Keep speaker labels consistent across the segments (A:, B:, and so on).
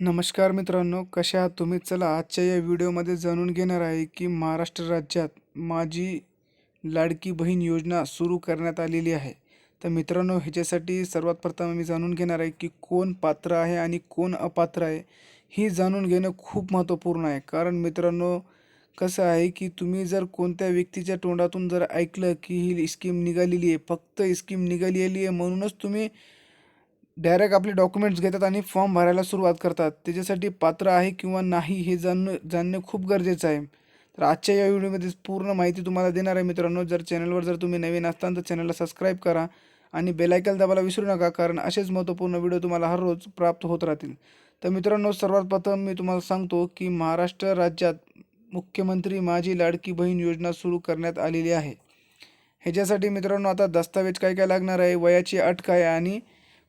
A: नमस्कार मित्रांनो कशा आहात तुम्ही? चला आजच्या या व्हिडिओमध्ये जाणून घेणार आहे की महाराष्ट्र राज्यात माझी लाडकी बहीण योजना सुरू करण्यात आलेली आहे. तर मित्रांनो ह्याच्यासाठी सर्वात प्रथम मी जाणून घेणार आहे की कोण पात्र आहे आणि कोण अपात्र आहे ही जाणून घेणं खूप महत्त्वपूर्ण आहे. कारण मित्रांनो कसं आहे की तुम्ही जर कोणत्या व्यक्तीच्या तोंडातून जर ऐकलं की ही स्कीम निघालेली आहे फक्त स्कीम निघालेली आहे म्हणूनच तुम्ही डायरेक्ट आपले डॉक्युमेंट्स घेतात आणि फॉर्म भरायला सुरुवात करतात. त्याच्यासाठी पात्र आहे किंवा नाही हे जाणणं जाणणे खूप गरजेचं आहे. तर आजच्या या व्हिडिओमध्ये पूर्ण माहिती तुम्हाला देणार आहे मित्रांनो. जर चॅनलवर जर तुम्ही नवीन असताल तर चॅनलला सबस्क्राईब करा आणि बेलायकल दाबायला विसरू नका कारण असेच महत्त्वपूर्ण व्हिडिओ तुम्हाला हर रोज प्राप्त होत राहतील. तर मित्रांनो सर्वात प्रथम मी तुम्हाला सांगतो की महाराष्ट्र राज्यात मुख्यमंत्री माझी लाडकी बहीण योजना सुरू करण्यात आलेली आहे. ह्याच्यासाठी मित्रांनो आता दस्तावेज काय काय लागणार आहे वयाची अट काय आहे आणि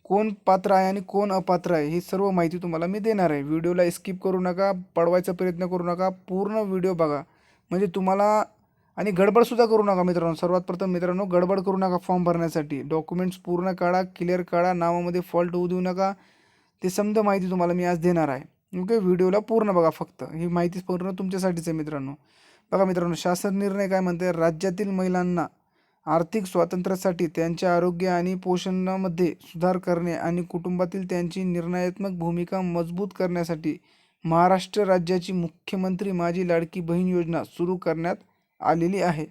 A: कोण पात्र आहे आणि कोण अपात्र आहे ही सर्व माहिती तुम्हाला मी देणार आहे. व्हिडिओला स्किप करू नका पडवायचा प्रयत्न करू नका पूर्ण व्हिडिओ बघा. म्हणजे तुम्हाला आणि गडबडसुद्धा करू नका मित्रांनो. सर्वात प्रथम मित्रांनो गडबड करू नका फॉर्म भरण्यासाठी. डॉक्युमेंट्स पूर्ण काढा क्लिअर काढा नावामध्ये फॉल्ट होऊ देऊ नका. ते समजा माहिती तुम्हाला मी आज देणार आहे. ओके व्हिडिओला पूर्ण बघा फक्त. ही माहिती पूर्ण तुमच्यासाठीच आहे मित्रांनो. बघा मित्रांनो शासन निर्णय काय म्हणते राज्यातील महिलांना आर्थिक स्वातंत्र्यासाठी त्यांच्या आरोग्य आणि पोषणामध्ये सुधार करणे आणि कुटुंबातील त्यांची निर्णयात्मक भूमिका मजबूत करण्यासाठी महाराष्ट्र राज्याची मुख्यमंत्री माझी लाडकी बहीण योजना सुरू करण्यात आलेली आहे.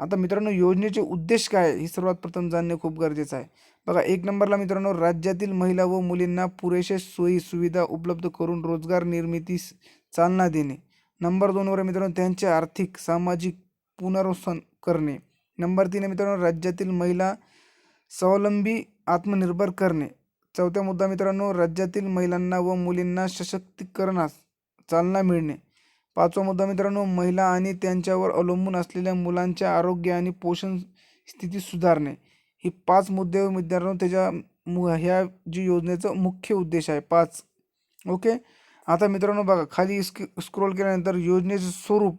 A: आता मित्रांनो योजनेचे उद्देश काय? आहे हे सर्वात प्रथम जाणणे खूप गरजेचं आहे. बघा एक नंबरला मित्रांनो राज्यातील महिला व मुलींना पुरेशा सोयी सुविधा उपलब्ध करून रोजगार निर्मितीस चालना देणे. नंबर दोनवर मित्रांनो त्यांचे आर्थिक सामाजिक पुनर्वसन करणे. नंबर तीन आहे मित्रांनो राज्यातील महिला स्वावलंबी आत्मनिर्भर करणे. चौथा मुद्दा मित्रांनो राज्यातील महिलांना व मुलींना सशक्तीकरणास चालना मिळणे. पाचवा मुद्दा मित्रांनो महिला आणि त्यांच्यावर अवलंबून असलेल्या मुलांच्या आरोग्य आणि पोषण स्थिती सुधारणे. ही पाच मुद्दे मित्रांनो त्याच्या मु ह्या जी योजनेचं मुख्य उद्देश आहे. पाच. ओके? आता मित्रांनो बघा खाली स्क स्क्रोल केल्यानंतर योजनेचं स्वरूप.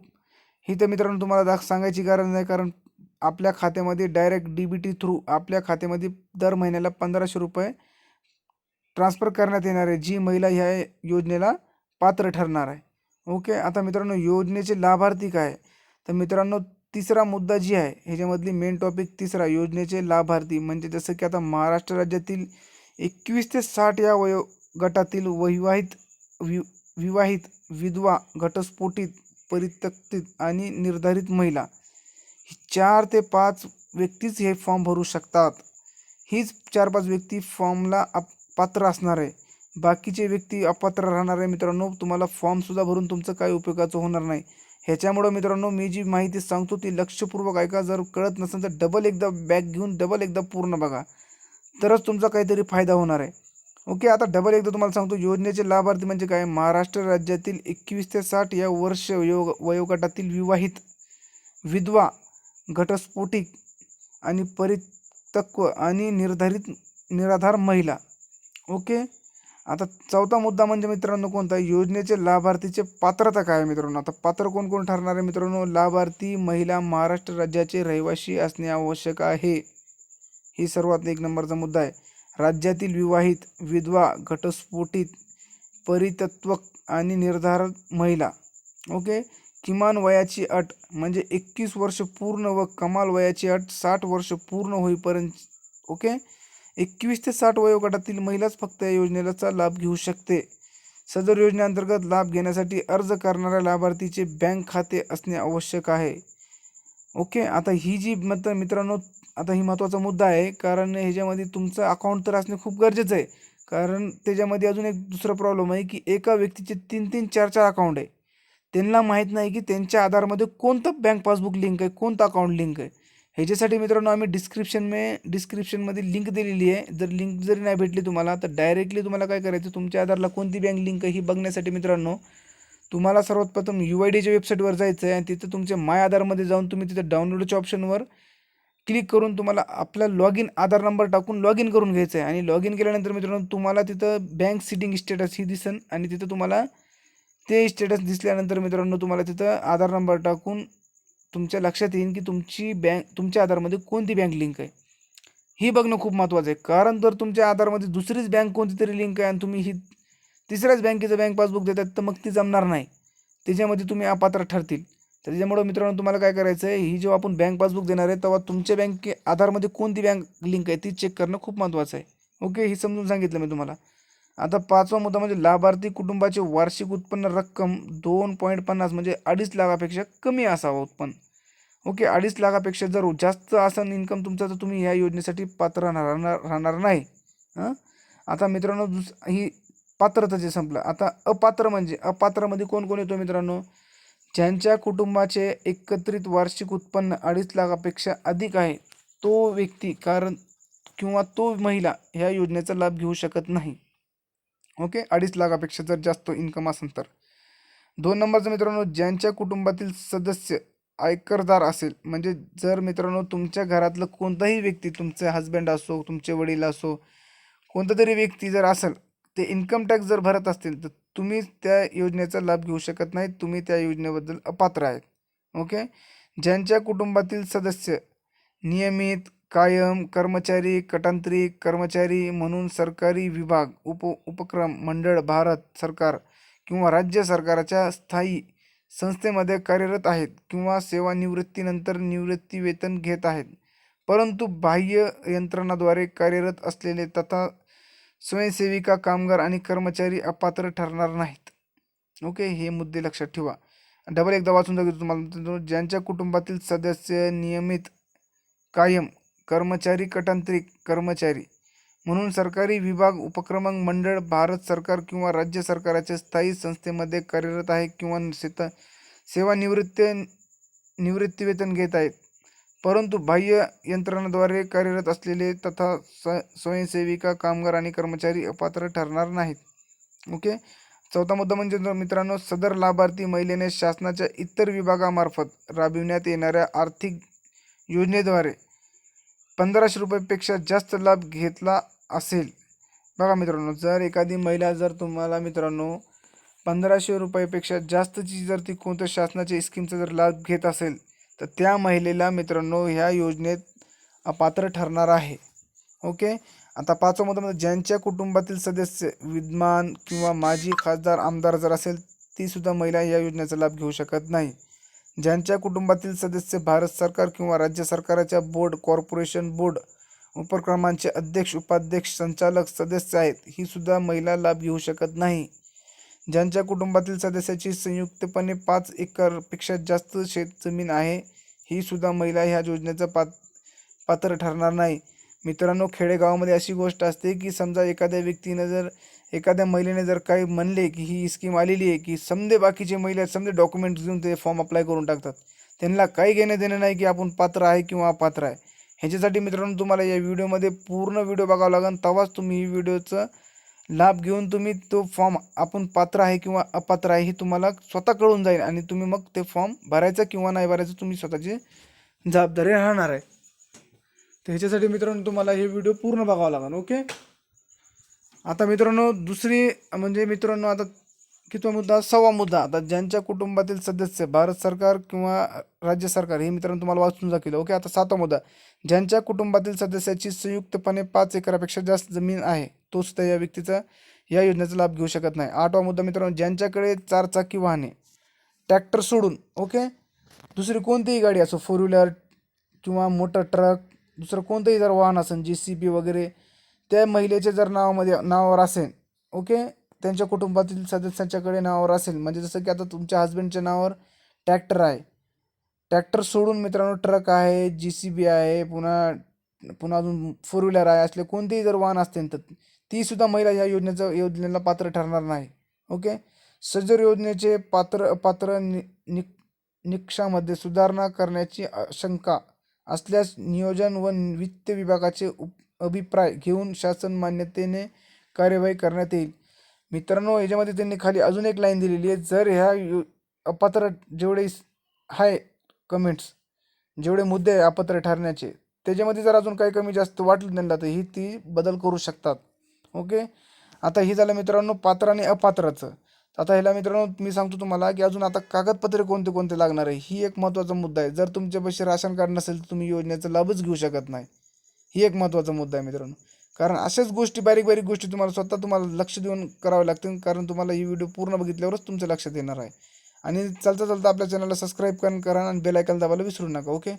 A: ही तर मित्रांनो तुम्हाला दाख सांगायची गरज नाही कारण आपल्या खात्यामध्ये direct D B T through आपल्या खात्यामध्ये दर महिन्याला पंधराशे रुपये ट्रान्स्फर करण्यात येणार आहे जी महिला ह्या योजनेला पात्र ठरणार आहे. ओके आता मित्रांनो योजनेचे लाभार्थी काय तर मित्रांनो तिसरा मुद्दा जी आहे ह्याच्यामधली मेन टॉपिक तिसरा योजनेचे लाभार्थी. म्हणजे जसं की आता महाराष्ट्र राज्यातील एकवीस ते साठ या वयो गटातील वि विवाहित विधवा घटस्फोटित परित्यक्तित आणि निर्धारित महिला चार ते पाच व्यक्तीच हे फॉर्म भरू शकतात. हीच चार पाच व्यक्ती फॉर्मला पात्र असणार आहे. बाकीचे व्यक्ती अपात्र राहणार आहे मित्रांनो. तुम्हाला फॉर्मसुद्धा भरून तुमचं काही उपयोगाचं होणार नाही. ह्याच्यामुळं मित्रांनो मी जी माहिती सांगतो ती लक्षपूर्वक ऐका. जर कळत नसेल तर डबल एकदा बॅग घेऊन डबल एकदा पूर्ण बघा. तरच तुमचा काहीतरी फायदा होणार आहे. ओके आता डबल एकदा तुम्हाला सांगतो. योजनेचे लाभार्थी म्हणजे काय? महाराष्ट्र राज्यातील एकवीस ते साठ या वर्ष योग वयोगटातील विवाहित विधवा घटस्फोटिक आणि परितत्व आणि निर्धारित निराधार महिला. ओके? आता चौथा मुद्दा म्हणजे मित्रांनो कोणता? योजनेचे लाभार्थीचे पात्रता काय आहे मित्रांनो? आता पात्र कोण कोण ठरणार आहे मित्रांनो? लाभार्थी महिला महाराष्ट्र राज्याचे रहिवासी असणे आवश्यक आहे. ही सर्वात एक नंबरचा मुद्दा आहे. राज्यातील विवाहित विधवा घटस्फोटित परितत्व आणि निर्धार महिला. ओके? किमान वयाची अट म्हणजे एकवीस वर्ष पूर्ण व कमाल वयाची अट साठ वर्ष पूर्ण होईपर्यंत ओके? एकवीस ते साठ वयोगटातील महिलाच फक्त या योजनेचा लाभ घेऊ शकते. सदर योजनेअंतर्गत लाभ घेण्यासाठी अर्ज करणाऱ्या लाभार्थीचे बँक खाते असणे आवश्यक आहे. ओके? आता ही जी मत मित्रांनो आता ही महत्त्वाचा मुद्दा आहे कारण ह्याच्यामध्ये तुमचं अकाउंट तर असणे खूप गरजेचं आहे. कारण त्याच्यामध्ये अजून एक दुसरा प्रॉब्लेम आहे की एका व्यक्तीचे तीन तीन चार चार अकाउंट आहे. त्यांना माहीत नाही की त्यांच्या आधारमध्ये कोणतं बँक पासबुक लिंक आहे कोणतं अकाउंट लिंक आहे. ह्याच्यासाठी मित्रांनो आम्ही डिस्क्रिप्शन मे डिस्क्रिप्शनमध्ये लिंक दिलेली आहे. जर लिंक जरी नाही भेटली तुम्हाला तर डायरेक्टली तुम्हाला काय करायचं तुमच्या आधारला कोणती बँक लिंक आहे ही बघण्यासाठी मित्रांनो तुम्हाला सर्वात प्रथम यू आय डीच्या वेबसाईटवर जायचं आहे आणि तिथं तुमच्या माय आधारमध्ये जाऊन तुम्ही तिथं डाउनलोडच्या ऑप्शनवर क्लिक करून तुम्हाला आपला लॉग इन आधार नंबर टाकून लॉग इन करून घ्यायचं आहे. आणि लॉग इन केल्यानंतर मित्रांनो तुम्हाला तिथं बँक सिटिंग स्टेटस ही दिसन आणि तिथं तुम्हाला ते स्टेटस दिसल्यानंतर मित्रांनो तुम्हाला तिथं आधार नंबर टाकून तुमच्या लक्षात येईल की तुमची बँक तुमच्या आधारमध्ये कोणती बँक लिंक आहे. ही बघणं खूप महत्त्वाचं आहे. कारण जर तुमच्या आधारमध्ये दुसरीच बँक कोणती तरी लिंक आहे आणि तुम्ही ही तिसऱ्याच बँकेचं बँक पासबुक देतात तर मग ती जमणार नाही. त्याच्यामध्ये तुम्ही अपात्र ठरतील. तर त्याच्यामुळं मित्रांनो तुम्हाला काय करायचं आहे? ही जेव्हा आपण बँक पासबुक देणार आहे तेव्हा तुमच्या बँके आधारमध्ये कोणती बँक लिंक आहे ती चेक करणं खूप महत्त्वाचं आहे. ओके हे समजून सांगितलं मी तुम्हाला. आता पाचवा मुद्दा म्हणजे लाभार्थी कुटुंबाचे वार्षिक उत्पन्न रक्कम दोन पॉईंट पन्नास म्हणजे अडीच लाखापेक्षा कमी असावं उत्पन्न. ओके अडीच लाखापेक्षा जर जास्त असन इन्कम तुमचं तर तुम्ही ह्या योजनेसाठी पात्र राहणार राहणार नाही. हां? आता मित्रांनो दुस ही पात्रता जे संपलं आता अपात्र म्हणजे अपात्रमध्ये कोण कोण येतो मित्रांनो? ज्यांच्या कुटुंबाचे एकत्रित वार्षिक उत्पन्न अडीच लाखापेक्षा अधिक आहे तो व्यक्ती कारण किंवा तो महिला ह्या योजनेचा लाभ घेऊ शकत नाही. ओके? अडीच लाखापेक्षा जर जास्त इन्कम असेल तर. दोन नंबरचं मित्रांनो ज्यांच्या कुटुंबातील सदस्य आयकरदार असेल म्हणजे जर मित्रांनो तुमच्या घरातलं कोणताही व्यक्ती तुमचे हस्बंड असो तुमचे वडील असो कोणता तरी व्यक्ती जर असेल ते इन्कम टॅक्स जर भरत असतील तर तुम्ही त्या योजनेचा लाभ घेऊ शकत नाही. तुम्ही त्या योजनेबद्दल अपात्र आहेत. ओके? ज्यांच्या कुटुंबातील सदस्य नियमित कायम कर्मचारी कटांत्रिक कर्मचारी म्हणून सरकारी विभाग उप उपक्रम मंडळ भारत सरकार किंवा राज्य सरकारच्या स्थायी संस्थेमध्ये कार्यरत आहेत किंवा सेवानिवृत्तीनंतर निवृत्ती वेतन घेत आहेत. परंतु बाह्य यंत्रणाद्वारे कार्यरत असलेले तथा स्वयंसेविका कामगार आणि कर्मचारी अपात्र ठरणार नाहीत. ओके हे मुद्दे लक्षात ठेवा. डबल एकदा वाचून दाखवतो तुम्हाला. ज्यांच्या कुटुंबातील सदस्य नियमित कायम कर्मचारी कटांत्रिक कर्मचारी. म्हणून सरकारी विभाग उपक्रम मंडळ भारत सरकार किंवा राज्य सरकाराच्या स्थायी संस्थेमध्ये कार्यरत आहे किंवा सेता सेवानिवृत्त निवृत्तीवेतन घेत आहेत. परंतु बाह्य यंत्रणाद्वारे कार्यरत असलेले तथा स स्वयंसेविका कामगार आणि कर्मचारी अपात्र ठरणार नाहीत. ओके? चौथा मुद्दा म्हणजे मित्रांनो सदर लाभार्थी महिलेने शासनाच्या इतर विभागामार्फत राबविण्यात येणाऱ्या आर्थिक योजनेद्वारे पंधराशे रुपयेपेक्षा जास्त लाभ घेतला असेल. बघा मित्रांनो जर एखादी महिला जर तुम्हाला मित्रांनो पंधराशे रुपयापेक्षा जास्तची जर ती कोणत्या शासनाच्या स्कीमचा जर लाभ घेत असेल तर त्या महिलेला मित्रांनो ह्या योजनेत अपात्र ठरणार आहे. ओके? आता पाचवा मुद्दा म्हणजे ज्यांच्या कुटुंबातील सदस्य विद्यमान किंवा माजी खासदार आमदार जर असेल तीसुद्धा महिला या योजनेचा लाभ घेऊ शकत नाही. ज्यांच्या कुटुंबातील सदस्य भारत सरकार किंवा राज्य सरकाराच्या बोर्ड कॉर्पोरेशन बोर्ड उपक्रमांचे अध्यक्ष उपाध्यक्ष संचालक सदस्य आहेत ही सुद्धा महिला लाभ घेऊ शकत नाही. ज्यांच्या कुटुंबातील सदस्याची संयुक्तपणे पाच एकरपेक्षा जास्त शेतजमीन आहे ही सुद्धा महिला ह्या योजनेचं पात पात्र ठरणार नाही. मित्रांनो खेडेगावामध्ये अशी गोष्ट असते की समजा एखाद्या व्यक्तीनं जर एखाद्या महिलेने जर काही म्हणले की ही स्कीम आलेली आहे की समजे बाकीचे महिला समजे डॉक्युमेंट्स घेऊन ते फॉर्म अप्लाय करून टाकतात. त्यांना काही घेणं देणं नाही की आपण पात्र आहे किंवा अपात्र आहे. ह्याच्यासाठी मित्रांनो तुम्हाला या व्हिडिओमध्ये पूर्ण व्हिडिओ बघावं लागेल. तेव्हाच तुम्ही ही व्हिडिओचं लाभ घेऊन तुम्ही तो फॉर्म आपण पात्र आहे किंवा अपात्र आहे हे तुम्हाला स्वतः कळून जाईल आणि तुम्ही मग ते फॉर्म भरायचं किंवा नाही भरायचं तुम्ही स्वतःची जबाबदारी राहणार आहे. तर ह्याच्यासाठी मित्रांनो तुम्हाला हे व्हिडिओ पूर्ण बघावा लागेल ओके? आता मित्रांनो दुसरी म्हणजे मित्रांनो आता कितवा मुद्दा? सव्वा मुद्दा. आता ज्यांच्या कुटुंबातील सदस्य भारत सरकार किंवा राज्य सरकार हे मित्रांनो तुम्हाला वाचून दाखवलं. ओके आता सातवा मुद्दा. ज्यांच्या कुटुंबातील सदस्याची संयुक्तपणे पाच एकरापेक्षा जास्त जमीन आहे तो सुद्धा या व्यक्तीचा या योजनेचा लाभ घेऊ शकत नाही. आठवा मुद्दा मित्रांनो ज्यांच्याकडे चारचाकी वाहने ट्रॅक्टर सोडून ओके? दुसरी कोणतीही गाडी असो फोर व्हीलर किंवा मोटर ट्रक दुसरं कोणतंही जर वाहन असेल जे सी बी वगैरे त्या महिलेच्या जर नावामध्ये नावावर असेल ओके? त्यांच्या कुटुंबातील सदस्यांच्याकडे नावावर असेल म्हणजे जसं की आता तुमच्या हस्बंडच्या नावावर ट्रॅक्टर आहे. ट्रॅक्टर सोडून मित्रांनो ट्रक आहे जी सी बी आहे पुन्हा पुन्हा अजून फोर व्हीलर आहे असले कोणतेही जर वाहन असतील तर तीसुद्धा महिला या योजनेचं योजनेला पात्र ठरणार नाही ओके? सजर योजनेचे पात्र पात्र नि नि निकषामध्ये सुधारणा करण्याची शंका असल्यास नियोजन व वित्त विभागाचे उप अभिप्राय घेऊन शासन मान्यतेने कार्यवाही करण्यात येईल. मित्रांनो याच्यामध्ये त्यांनी खाली अजून एक लाईन दिलेली आहे. जर ह्या यो अपात्र जेवढे आहे कमेंट्स जेवढे मुद्दे आहे अपात्र ठरण्याचे त्याच्यामध्ये जर अजून काही कमी जास्त वाटलं त्यांना तर ही ती बदल करू शकतात. ओके? आता ही झालं मित्रांनो पात्र आणि अपात्राचं. आता ह्याला मित्रांनो मी सांगतो तुम्हाला की अजून आता कागदपत्रे कोणते कोणते लागणार आहे? ही एक महत्त्वाचा मुद्दा आहे. जर तुमच्यापाशी राशन कार्ड नसेल तर तुम्ही योजनेचा लाभच घेऊ शकत नाही. ही एक महत्त्वाचा मुद्दा आहे मित्रांनो. कारण अशाच गोष्टी बारीक बारीक गोष्टी तुम्हाला स्वतः तुम्हाला लक्ष देऊन कराव्या लागतील. कारण तुम्हाला ही व्हिडिओ पूर्ण बघितल्यावरच तुमचं लक्षात येणार आहे. आणि चालता चालता आपल्या चॅनलला सबस्क्राईब करा करा आणि बेलायकन दाबायला विसरू नका ओके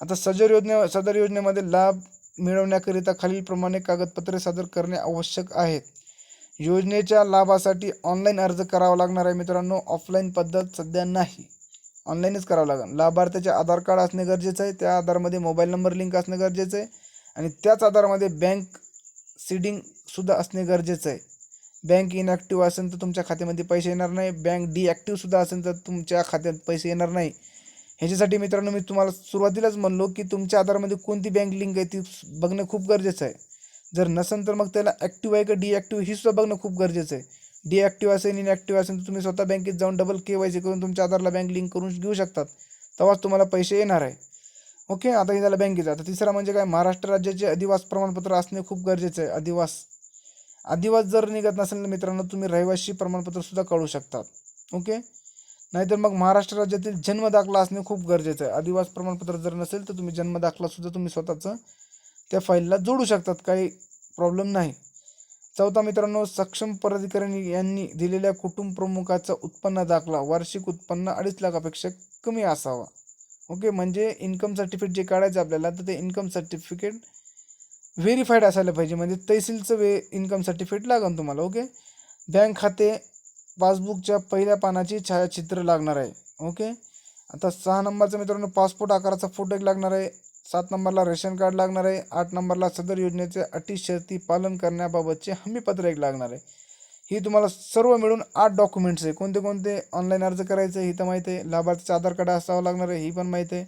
A: आता सदर योजने सदर योजनेमध्ये लाभ मिळवण्याकरिता खालीलप्रमाणे कागदपत्रे सादर करणे आवश्यक आहेत. योजनेच्या लाभासाठी ऑनलाईन अर्ज करावा लागणार आहे मित्रांनो. ऑफलाईन पद्धत सध्या नाही. ऑनलाईनच करावं लागेल. लाभार्थ्याचे आधार कार्ड असणे गरजेचं आहे. त्या आधारमध्ये मोबाईल नंबर लिंक असणं गरजेचं आहे. आणि त्याच आधारामध्ये बँक सीडिंगसुद्धा असणे गरजेचं आहे. बँक इनॲक्टिव्ह असेल तर तुमच्या खात्यामध्ये पैसे येणार नाही. बँक डीॲक्टिव्हसुद्धा असेल तर तुमच्या खात्यात पैसे येणार नाही. ह्याच्यासाठी मित्रांनो मी तुम्हाला सुरुवातीलाच म्हणलो की तुमच्या आधारमध्ये कोणती बँक लिंक आहे ती बघणं खूप गरजेचं आहे. जर नसेल तर मग त्याला ॲक्टिव्ह आहे का डीॲक्टिव्ह ही सुद्धा बघणं खूप गरजेचं आहे. डीॲक्टिव्ह असेल इनॲक्टिव्ह असेल तर तुम्ही स्वतः बँकेत जाऊन डबल के वाय सी करून तुमच्या आधारला बँक लिंक करून घेऊ शकतात. तेव्हाच तुम्हाला पैसे येणार आहे. ओके आता हे झालं बँकेचं. आता तिसरा म्हणजे काय महाराष्ट्र राज्याचे अधिवास प्रमाणपत्र असणे खूप गरजेचं आहे. अधिवास अधिवास जर निघत नसेल तर मित्रांनो तुम्ही रहिवासी प्रमाणपत्रसुद्धा काढू शकतात. ओके? नाहीतर मग महाराष्ट्र राज्यातील जन्मदाखला असणे खूप गरजेचं आहे. अधिवास प्रमाणपत्र जर नसेल तर तुम्ही जन्मदाखलासुद्धा तुम्ही स्वतःचं त्या फाईलला जोडू शकतात. काही प्रॉब्लेम नाही. चौथा मित्रांनो सक्षम पदाधिकारी यांनी दिलेल्या कुटुंब प्रमुखाचा उत्पन्न दाखला वार्षिक उत्पन्न अडीच लाखापेक्षा कमी असावा. ओके म्हणजे इन्कम सर्टिफिकेट जे काढायचं आपल्याला तर ते इन्कम सर्टिफिकेट व्हेरीफाईड असायला पाहिजे. म्हणजे तहसीलचं वे इन्कम सर्टिफिकेट लागेल तुम्हाला ओके? बँक खाते पासबुकच्या पहिल्या पानाची छायाचित्र लागणार आहे ओके? आता सहा नंबरचा मित्रांनो पासपोर्ट आकाराचा फोटो एक लागणार आहे सात नंबरला रेशन कार्ड लागणार आहे आठ नंबरला सदर योजनेचे अटी शर्ती पालन करण्याबाबतचे हमीपत्र एक लागणार आहे. ही तुम्हाला सर्व मिळून आठ डॉक्युमेंट्स आहे. कोणते कोणते ऑनलाईन अर्ज करायचं आहे ही तर माहीत आहे. लाभार्थीचं आधार कार्ड असावं लागणार आहे ही पण माहीत आहे.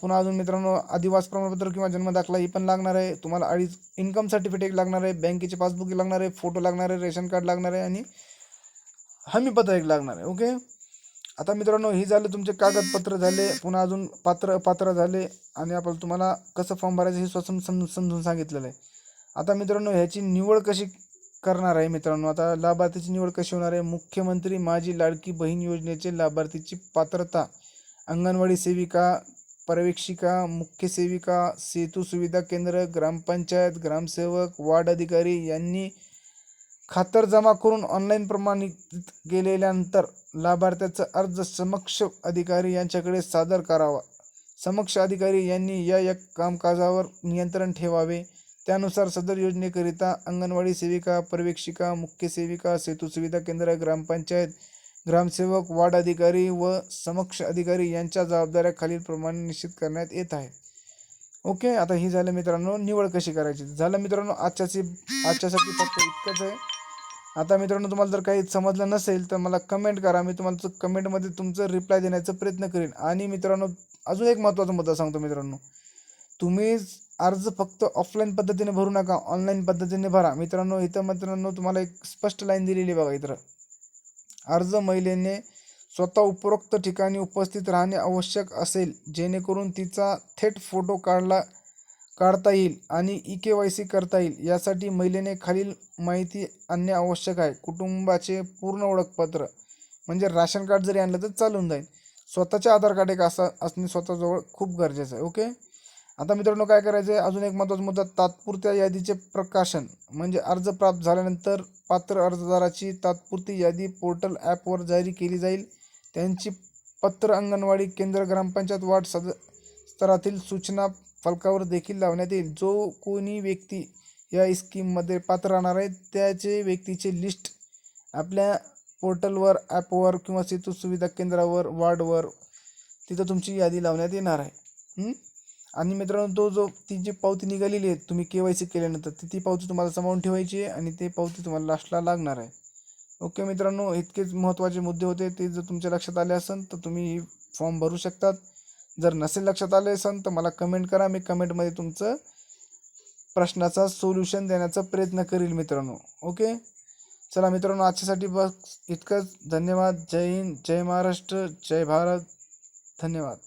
A: पुन्हा अजून मित्रांनो आदिवास प्रमाणपत्र किंवा जन्मदाखला ही पण लागणार आहे. तुम्हाला अडीच इन्कम सर्टिफिकेट लागणार आहे बँकेचे पासबुक लागणार आहे फोटो लागणार आहे रेशन कार्ड लागणार आहे आणि हमीपत्र एक लागणार आहे. ओके आता मित्रांनो ही झालं तुमचे कागदपत्र झाले. पुन्हा अजून पात्र पात्र झाले आणि आपण तुम्हाला कसं फॉर्म भरायचं हे स्वतः समजून सांगितलेलं आहे. आता मित्रांनो ह्याची निवड कशी करणार आहे मित्रांनो. आता लाभार्थीची निवड कशी होणार आहे? मुख्यमंत्री माझी लाडकी बहीण योजनेचे लाभार्थीची पात्रता अंगणवाडी सेविका पर्यवेक्षिका मुख्य सेविका सेतू सुविधा केंद्र ग्रामपंचायत ग्रामसेवक वार्ड अधिकारी यांनी खातर जमा करून ऑनलाईन प्रमाणित केलेल्यानंतर लाभार्थ्याचा अर्ज समक्ष अधिकारी यांच्याकडे सादर करावा. समक्ष अधिकारी यांनी या या कामकाजावर नियंत्रण ठेवावे. त्यानुसार सदर योजनेकरिता अंगणवाडी सेविका पर्यवेक्षिका मुख्य सेविका सेतू सुविधा केंद्र ग्रामपंचायत ग्रामसेवक वार्ड अधिकारी व समक्ष अधिकारी यांच्या जबाबदाऱ्या खालीलप्रमाणे निश्चित करण्यात येत आहे. ओके आता ही झालं मित्रांनो निवड कशी करायची? झालं मित्रांनो आजच्याची आजच्यासाठी फक्त इतकंच आहे. आता मित्रांनो तुम्हाला जर काही समजलं नसेल तर मला कमेंट करा. मी तुम्हाला कमेंटमध्ये तुमचं रिप्लाय देण्याचा प्रयत्न करेन. आणि मित्रांनो अजून एक महत्त्वाचा मुद्दा सांगतो मित्रांनो. तुम्ही अर्ज फक्त ऑफलाईन पद्धतीने भरू नका ऑनलाईन पद्धतीने भरा. मित्रांनो इथं मित्रांनो तुम्हाला एक स्पष्ट लाईन दिलेली आहे बघा इथं. अर्ज महिलेने स्वतः उपरोक्त ठिकाणी उपस्थित राहणे आवश्यक असेल जेणेकरून तिचा थेट फोटो काढला काढता येईल आणि ई के वाय सी करता येईल. यासाठी महिलेने खालील माहिती आणणे आवश्यक आहे. कुटुंबाचे पूर्ण ओळखपत्र म्हणजे राशन कार्ड जरी आणलं तर चालून जाईल. स्वतःचे आधार कार्ड एक असा असणे स्वतःजवळ खूप गरजेचं आहे ओके? आता मित्रांनो काय करायचं आहे अजून एक महत्त्वाचा मुद्दा तात्पुरत्या यादीचे प्रकाशन. म्हणजे अर्ज प्राप्त झाल्यानंतर पात्र अर्जदाराची तात्पुरती यादी पोर्टल ॲपवर जारी केली जाईल. त्यांची पत्र अंगणवाडी केंद्र ग्रामपंचायत वार्ड सद स्तरातील सूचना फलकावर देखील लावण्यात येईल. जो कोणी व्यक्ती या स्कीममध्ये पात्र राहणार आहे त्याचे व्यक्तीचे लिस्ट आपल्या पोर्टलवर ॲपवर किंवा सेतू सुविधा केंद्रावर वार्डवर तिथं तुमची यादी लावण्यात येणार आहे. आणि मित्रांनो तो जो ती जी पावती निघालेली आहे तुम्ही के वाय सी केल्यानंतर ती ती पावती तुम्हाला समावून ठेवायची आहे आणि ते पावती तुम्हाला लास्टला लागणार आहे. ओके मित्रांनो इतकेच महत्त्वाचे मुद्दे होते. ते जर तुमच्या लक्षात आले असेल तर तुम्ही फॉर्म भरू शकतात. जर नसेल लक्षात आले असेल तर मला कमेंट करा. मी कमेंटमध्ये तुमचं प्रश्नाचा सोल्युशन देण्याचा प्रयत्न करील मित्रांनो. ओके चला मित्रांनो आजच्यासाठी बस इतकंच. धन्यवाद. जय हिंद. जय महाराष्ट्र. जय भारत. धन्यवाद.